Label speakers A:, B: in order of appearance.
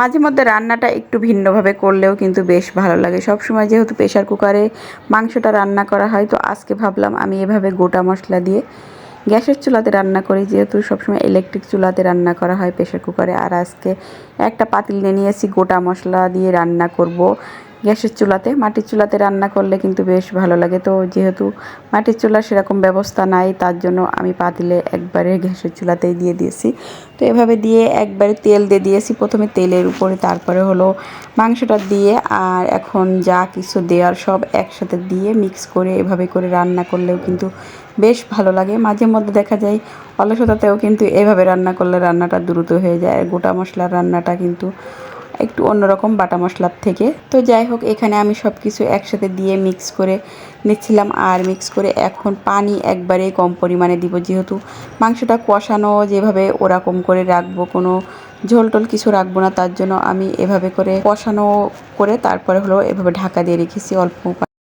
A: মাঝে মধ্যে রান্নাটা একটু ভিন্নভাবে করলেও কিন্তু বেশ ভালো লাগে। সব সময় যেহেতু প্রেশার কুকারে মাংসটা রান্না করা হয়, তো আজকে ভাবলাম আমি এভাবে গোটা মশলা দিয়ে গ্যাসের চুলাতে রান্না করি। যেহেতু সবসময় ইলেকট্রিক চুলাতে রান্না করা হয় প্রেশার কুকারে আর আজকে একটা পাতিল নিয়ে নিয়েছি, গোটা মশলা দিয়ে রান্না করব। গ্যাসের চুলাতে। মাটির চুলাতে রান্না করলে কিন্তু বেশ ভালো লাগে। তো যেহেতু মাটির চুলা সেরকম ব্যবস্থা নাই, তার জন্য আমি পাতিলে একবারে গ্যাসের চুলাতেই দিয়ে দিয়েছি। তো এভাবে দিয়ে একবারে তেল দিয়ে দিয়েছি। প্রথমে তেলের উপরে, তারপরে হলো মাংসটা দিয়ে আর এখন যা কিছু দেওয়ার সব একসাথে দিয়ে মিক্স করে এভাবে করে রান্না করলেও কিন্তু বেশ ভালো লাগে। মাঝে মধ্যে দেখা যায় অলসতাতেও কিন্তু এভাবে রান্না করলে রান্নাটা দ্রুত হয়ে যায়। আর গোটা মশলার রান্নাটা কিন্তু একটু অন্যরকম বাটা মশলার থেকে। তো যাই হোক, এখানে আমি সব কিছু একসাথে দিয়ে মিক্স করে নিচ্ছিলাম। আর মিক্স করে এখন পানি একবারে কম পরিমাণে দিব। যেহেতু মাংসটা কষানো যেভাবে ওরকম করে রাখব, কোনো ঝোল টোল কিছু রাখব না, তার জন্য আমি এভাবে করে কষানো করে তারপরে হলো এভাবে ঢাকা দিয়ে রেখেছি অল্প